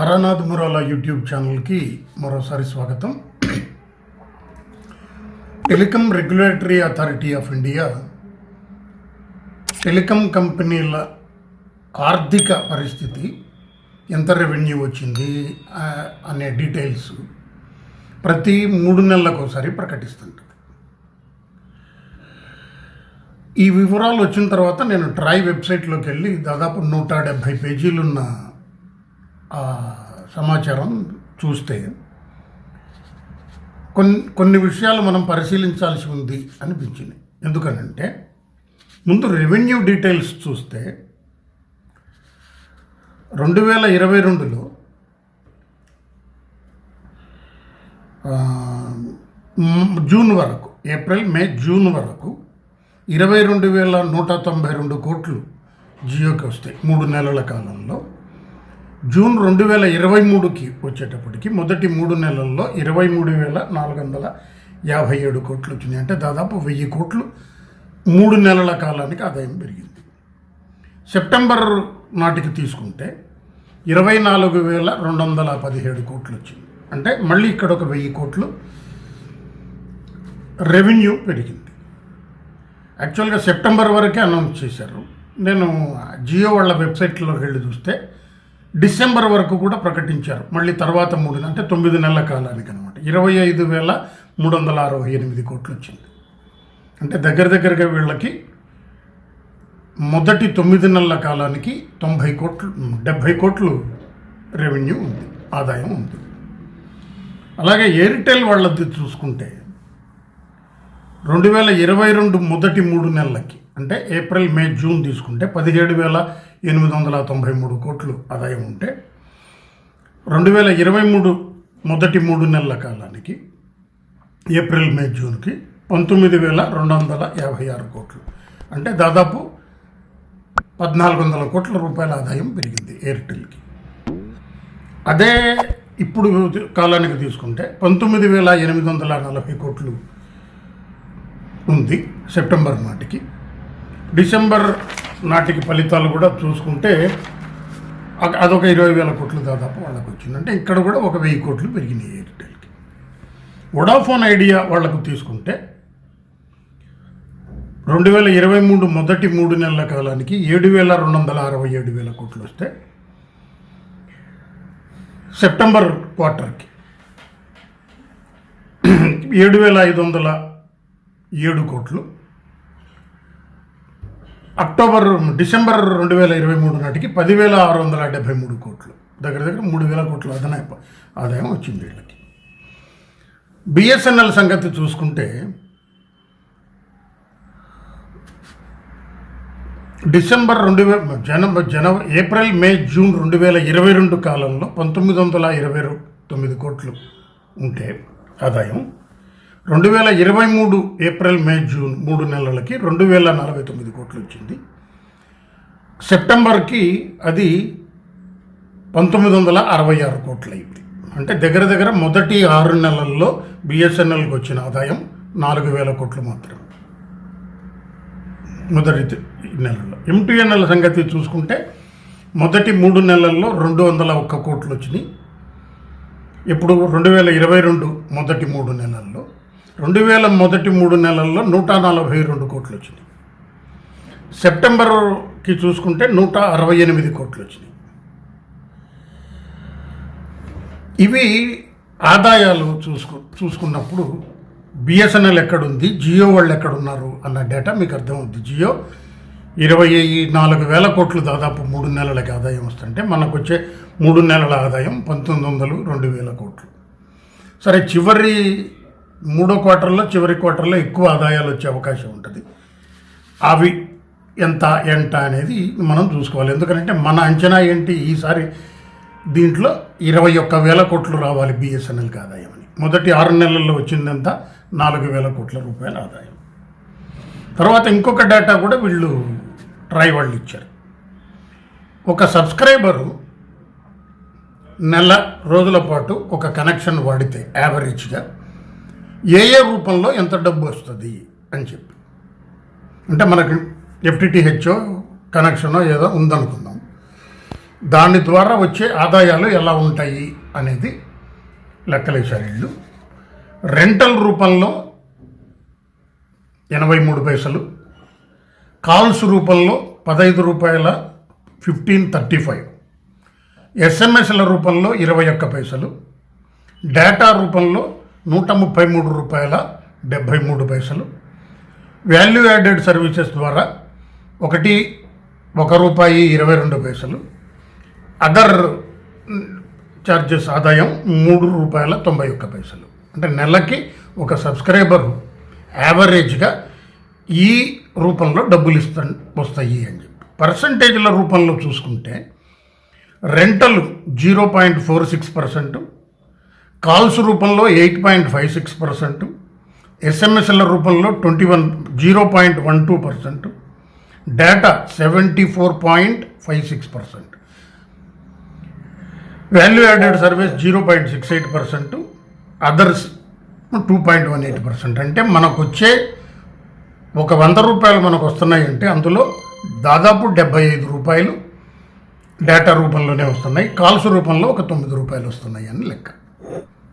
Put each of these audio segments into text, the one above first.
Taranath మురాలా YouTube ఛానల్కి మరోసారి స్వాగతం. Telecom regulatory authority of India telecom కంపెనీల ఆర్థిక పరిస్థితి ఎంత రెవెన్యూ వచ్చింది అనే డీటెయిల్స్ ప్రతి మూడు నెలలకు ఒకసారి ప్రకటిస్తుంటుంది ఈ వివరాలు వచ్చిన తర్వాత నేను ట్రై వెబ్సైట్లోకి వెళ్ళి దాదాపు నూట డెబ్భై పేజీలున్న సమాచారం చూస్తే కొన్ని కొన్ని విషయాలు మనం పరిశీలించాల్సి ఉంది అనిపించింది. ఎందుకనంటే ముందు రెవెన్యూ డీటెయిల్స్ చూస్తే రెండు వేల ఇరవై రెండులో జూన్ వరకు ఏప్రిల్ మే జూన్ వరకు ఇరవై రెండు వేల నూట తొంభై రెండు కోట్లు జియోకి వస్తాయి మూడు నెలల కాలంలో. జూన్ రెండు వేల ఇరవై మూడుకి వచ్చేటప్పటికి మొదటి మూడు నెలల్లో ఇరవై మూడు వేల నాలుగు వందల యాభై ఏడు కోట్లు వచ్చినాయి. అంటే దాదాపు వెయ్యి కోట్లు మూడు నెలల కాలానికి ఆదాయం పెరిగింది. సెప్టెంబర్ నాటికి తీసుకుంటే ఇరవై నాలుగు వేల రెండు వందల పదిహేడు కోట్లు వచ్చింది. అంటే మళ్ళీ ఇక్కడ ఒక వెయ్యి కోట్లు రెవెన్యూ పెరిగింది. యాక్చువల్గా సెప్టెంబర్ వరకే అనౌన్స్ చేశారు. నేను జియో వాళ్ళ వెబ్సైట్లోకి వెళ్ళి చూస్తే డిసెంబర్ వరకు కూడా ప్రకటించారు. మళ్ళీ తర్వాత మూడు అంటే తొమ్మిది నెలల కాలానికి అనమాట ఇరవై ఐదు వేల మూడు వందల అరవై ఎనిమిది కోట్లు వచ్చింది అంటే దగ్గర దగ్గరగా వీళ్ళకి మొదటి తొమ్మిది నెలల కాలానికి తొంభై కోట్లు డెబ్భై కోట్లు రెవెన్యూ ఉంది ఆదాయం ఉంది. అలాగే ఎయిర్టెల్ వాళ్ళది చూసుకుంటే రెండు వేల ఇరవై రెండు మొదటి మూడు నెలలకి అంటే ఏప్రిల్ మే జూన్ తీసుకుంటే పదిహేడు వేల ఎనిమిది వందల తొంభై మూడు కోట్లు ఆదాయం ఉంటే రెండు వేల ఇరవై మూడు మొదటి మూడు నెలల కాలానికి ఏప్రిల్ మే జూన్కి పంతొమ్మిది వేల రెండు వందల యాభై ఆరు కోట్లు. అంటే దాదాపు పద్నాలుగు వందల కోట్ల రూపాయల ఆదాయం పెరిగింది ఎయిర్టెల్కి. అదే ఇప్పుడు కాలానికి తీసుకుంటే పంతొమ్మిది వేల ఎనిమిది వందల నలభై కోట్లు ఉంది సెప్టెంబర్ నాటికి. డిసెంబర్ నాటికి ఫలితాలు కూడా చూసుకుంటే అదొక ఇరవై వేల కోట్లు దాదాపు వాళ్ళకు వచ్చింది. అంటే ఇక్కడ కూడా ఒక వెయ్యి కోట్లు పెరిగినాయి ఎయిర్టెల్కి. వొడాఫోన్ ఐడియా వాళ్ళకు తీసుకుంటే రెండు వేల ఇరవై మూడు మొదటి మూడు నెలల కాలానికి ఏడు వేల రెండు వందల అరవై ఏడు వేల కోట్లు వస్తే సెప్టెంబర్ క్వార్టర్కి ఏడు వేల ఐదు వందల ఏడు కోట్లు అక్టోబర్ డిసెంబర్ రెండు వేల ఇరవై మూడు నాటికి పదివేల ఆరు వందల డెబ్బై మూడు కోట్లు. దగ్గర దగ్గర మూడు వేల కోట్ల అదనపు ఆదాయం వచ్చింది వీళ్ళకి. బిఎస్ఎన్ఎల్ సంగతి చూసుకుంటే డిసెంబర్ రెండు వేల జన జనవరి ఏప్రిల్ మే జూన్ రెండు వేల ఇరవై రెండు కాలంలో పంతొమ్మిది వందల ఇరవై తొమ్మిది కోట్లు ఉంటే ఆదాయం రెండు వేల ఇరవై మూడు ఏప్రిల్ మే జూన్ మూడు నెలలకి రెండు వేల నలభై తొమ్మిది కోట్లు వచ్చింది. సెప్టెంబర్కి అది పంతొమ్మిది వందల అరవై ఆరు కోట్లు అయింది అంటే దగ్గర దగ్గర మొదటి ఆరు నెలల్లో బిఎస్ఎన్ఎల్కి వచ్చిన ఆదాయం నాలుగు వేల కోట్లు మాత్రమే. మొదటి నెలల్లో. నెలలో ఎంటీఎన్ఎల్ సంగతి చూసుకుంటే మొదటి మూడు నెలల్లో రెండు వందల ఒక్క కోట్లు వచ్చినాయి. ఇప్పుడు రెండు వేల ఇరవై రెండు మొదటి మూడు నెలల్లో రెండు వేల మొదటి మూడు నెలల్లో నూట నలభై రెండు కోట్లు వచ్చినాయి సెప్టెంబర్కి చూసుకుంటే నూట అరవై ఎనిమిది కోట్లు వచ్చినాయి ఇవి ఆదాయాలు చూసుకు చూసుకున్నప్పుడు బిఎస్ఎన్ఎల్ ఎక్కడుంది జియో వాళ్ళు ఎక్కడున్నారు అన్న డేటా మీకు అర్థమవుతుంది జియో ఇరవై నాలుగు వేల కోట్లు దాదాపు మూడు నెలలకి ఆదాయం వస్తుంటే మనకు వచ్చే మూడు నెలల ఆదాయం పంతొమ్మిది వందలు రెండు వేల కోట్లు. సరే చివరి మూడో క్వార్టర్లో చివరి క్వార్టర్లో ఎక్కువ ఆదాయాలు వచ్చే అవకాశం ఉంటుంది. అవి ఎంత ఎంత అనేది మనం చూసుకోవాలి. ఎందుకంటే మన అంచనా ఏంటి? ఈసారి దీంట్లో ఇరవై ఒక్క వేల కోట్లు రావాలి బిఎస్ఎన్ఎల్కి ఆదాయం అని. మొదటి ఆరు నెలల్లో వచ్చిందంత నాలుగు వేల కోట్ల రూపాయల ఆదాయం. తర్వాత ఇంకొక డేటా కూడా వీళ్ళు ట్రై వాళ్ళు ఇచ్చారు. ఒక సబ్స్క్రైబరు నెల రోజుల పాటు ఒక కనెక్షన్ వాడితే యావరేజ్గా ఏ ఏ రూపంలో ఎంత డబ్బు వస్తుంది అని చెప్పి. అంటే మనకి ఎఫ్టీటీహెచ్ఓ కనెక్షనో ఏదో ఉందనుకుందాం. దాని ద్వారా వచ్చే ఆదాయాలు ఎలా ఉంటాయి అనేది లెక్కలేశారు వీళ్ళు. రెంటల్ రూపంలో ఎనభై మూడు పైసలు. కాల్స్ రూపంలో పదహైదు రూపాయల ఫిఫ్టీన్ థర్టీ ఫైవ్. ఎస్ఎంఎస్ల రూపంలో ఇరవై ఒక్క పైసలు. డేటా రూపంలో నూట ముప్పై మూడు రూపాయల డెబ్భై మూడు పైసలు. వాల్యూ యాడెడ్ సర్వీసెస్ ద్వారా ఒకటి ఒక రూపాయి ఇరవై రెండు పైసలు. అదర్ ఛార్జెస్ ఆదాయం మూడు రూపాయల తొంభై ఒక్క పైసలు. అంటే నెలకి ఒక సబ్స్క్రైబర్ యావరేజ్గా ఈ రూపంలో డబ్బులు ఇస్తా వస్తాయి అని చెప్పి. పర్సంటేజ్ల రూపంలో చూసుకుంటే rental zero point four six percent calls రూపంలో eight point five six percent ఎస్ఎంఎస్ల రూపంలో twenty one zero point one two percent data seventy four point five six percent. Value added service zero point six eight percent others two point one eight percent. అంటే మనకు వచ్చే ఒక వంద రూపాయలు మనకు వస్తున్నాయి అంటే అందులో దాదాపు డెబ్బై ఐదు రూపాయలు డేటా రూపంలోనే వస్తున్నాయి. కాల్స్ రూపంలో ఒక తొమ్మిది రూపాయలు వస్తున్నాయి అని లెక్క.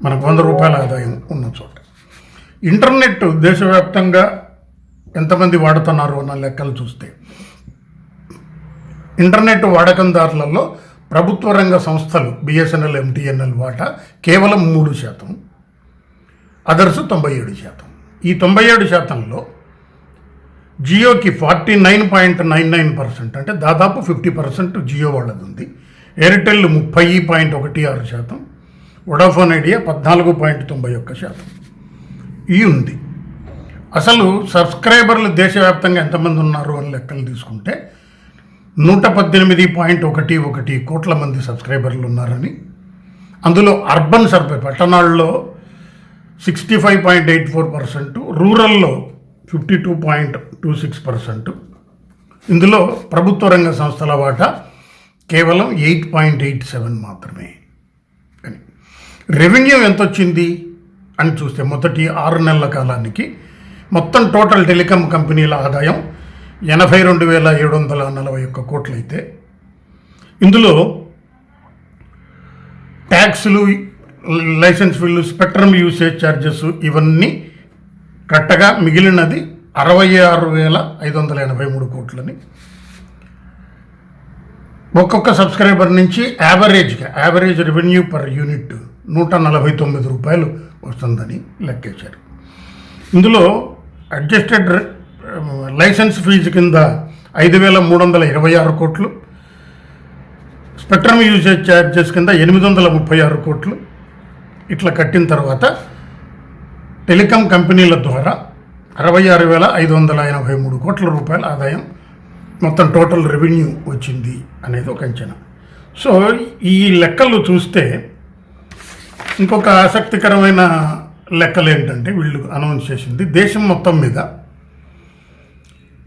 మనకు వంద రూపాయల ఆదాయం ఉన్న చోట. ఇంటర్నెట్ దేశవ్యాప్తంగా ఎంతమంది వాడుతున్నారు అన్న లెక్కలు చూస్తే ఇంటర్నెట్ వాడకందారులలో ప్రభుత్వ రంగ సంస్థలు బిఎస్ఎన్ఎల్ ఎంటీఎన్ఎల్ వాటా కేవలం మూడు శాతం అదర్స్ తొంభై ఏడు శాతం. ఈ తొంభై ఏడు శాతంలో జియోకి forty nine point nine nine percent అంటే దాదాపు ఫిఫ్టీ పర్సెంట్ జియో వాళ్ళది ఉంది. ఎయిర్టెల్ ముప్పై పాయింట్ ఒకటి ఆరు శాతం వొడాఫోన్ ఐడియా పద్నాలుగు పాయింట్ తొంభై ఒక్క శాతం. ఈ ఉంది. అసలు సబ్స్క్రైబర్లు దేశవ్యాప్తంగా ఎంతమంది ఉన్నారు అని లెక్కలు తీసుకుంటే నూట పద్దెనిమిది పాయింట్ ఒకటి ఒకటి కోట్ల మంది సబ్స్క్రైబర్లు ఉన్నారని అందులో అర్బన్ సర్వే పట్టణాల్లో sixty five point eight four percent రూరల్లో fifty two point two six percent. ఇందులో ప్రభుత్వ రంగ సంస్థల వాటా కేవలం ఎయిట్ పాయింట్ ఎయిట్ సెవెన్ మాత్రమే. రెవెన్యూ ఎంత వచ్చింది అని చూస్తే మొదటి ఆరు నెలల కాలానికి మొత్తం టోటల్ టెలికాం కంపెనీల ఆదాయం ఎనభై రెండు వేల ఏడు వందల నలభై ఒక్క కోట్లయితే. ఇందులో ట్యాక్సులు లైసెన్స్ ఫీల్లు స్పెక్ట్రమ్ యూసేజ్ ఛార్జెస్ ఇవన్నీ కట్టగా మిగిలినది అరవై ఆరు వేల ఐదు వందల ఎనభై మూడు కోట్లని. ఒక్కొక్క సబ్స్క్రైబర్ నుంచి యావరేజ్గా యావరేజ్ రెవెన్యూ పర్ యూనిట్ నూట నలభై తొమ్మిది రూపాయలు వస్తుందని లెక్కేశారు. ఇందులో అడ్జస్టెడ్ లైసెన్స్ ఫీజు కింద ఐదు వేల మూడు వందల ఇరవై ఆరు కోట్లు స్పెక్ట్రమ్ యూసేజ్ ఛార్జెస్ కింద ఎనిమిది వందల ముప్పై ఆరు కోట్లు ఇట్లా కట్టిన తర్వాత టెలికాం కంపెనీల ద్వారా అరవై ఆరు వేల ఐదు వందల ఎనభై మూడు కోట్ల రూపాయల ఆదాయం మొత్తం టోటల్ రెవెన్యూ వచ్చింది అనేది ఒక అంచనా. సో ఈ లెక్కలు చూస్తే ఇంకొక ఆసక్తికరమైన లెక్కలు ఏంటంటే వీళ్ళు అనౌన్స్ చేసింది దేశం మొత్తం మీద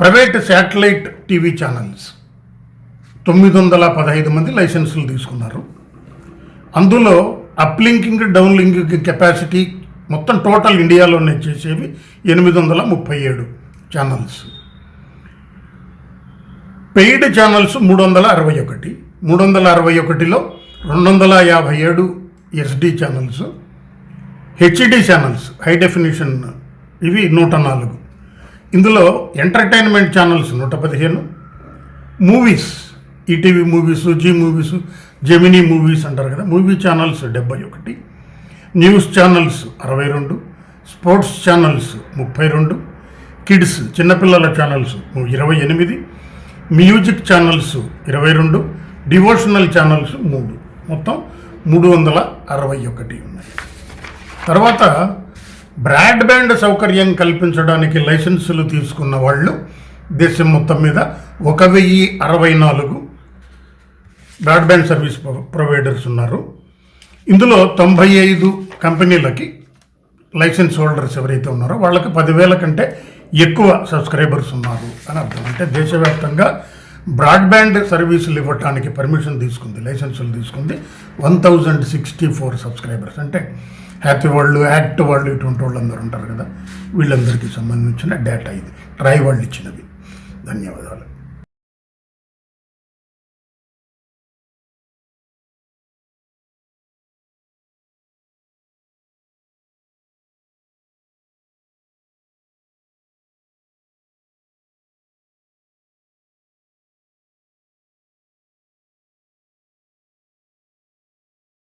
ప్రైవేట్ శాటిలైట్ టీవీ ఛానల్స్ తొమ్మిది వందల పదహైదు మంది లైసెన్సులు తీసుకున్నారు. అందులో అప్లింకింగ్ డౌన్లింకింగ్ కెపాసిటీ మొత్తం టోటల్ ఇండియాలోనే చేసేవి ఎనిమిది వందల ముప్పై ఏడు ఛానల్స్. పెయిడ్ ఛానల్స్ మూడు వందల అరవై ఒకటి మూడు వందల అరవై ఒకటిలో రెండు వందల యాభై ఏడు SD channels HD channels high definition ఇవి నూట నాలుగు. ఇందులో ఎంటర్టైన్మెంట్ ఛానల్స్ నూట పదిహేను movies ETV movies Zee movies Gemini movies అంటారు కదా మూవీ ఛానల్స్ డెబ్బై ఒకటి న్యూస్ ఛానల్స్ అరవై రెండు స్పోర్ట్స్ ఛానల్స్ ముప్పై రెండు కిడ్స్ చిన్నపిల్లల ఛానల్స్ ఇరవై ఎనిమిది మ్యూజిక్ ఛానల్స్ ఇరవై రెండు డివోషనల్ ఛానల్స్ మూడు. మొత్తం మూడు వందల అరవై ఒకటి ఉన్నాయి. తర్వాత బ్రాడ్బ్యాండ్ సౌకర్యం కల్పించడానికి లైసెన్సులు తీసుకున్న వాళ్ళు దేశం మొత్తం మీద ఒక వెయ్యి అరవై నాలుగు బ్రాడ్బ్యాండ్ సర్వీస్ ప్రొ- ప్రొవైడర్స్ ఉన్నారు. ఇందులో తొంభై ఐదు కంపెనీలకి లైసెన్స్ హోల్డర్స్ ఎవరైతే ఉన్నారో వాళ్ళకి పదివేల కంటే ఎక్కువ సబ్స్క్రైబర్స్ ఉన్నారు అని అర్థం. అంటే దేశవ్యాప్తంగా బ్రాడ్బ్యాండ్ సర్వీసులు ఇవ్వటానికి పర్మిషన్ తీసుకుంది లైసెన్సులు తీసుకుంది. One thousand sixty four subscribers. అంటే హ్యాపీ వాళ్ళు యాక్ట్ వాళ్ళు ఇటువంటి వాళ్ళందరూ ఉంటారు కదా. వీళ్ళందరికీ సంబంధించిన డేటా ఇది. ట్రై వాళ్ళు ఇచ్చినవి. ధన్యవాదాలు.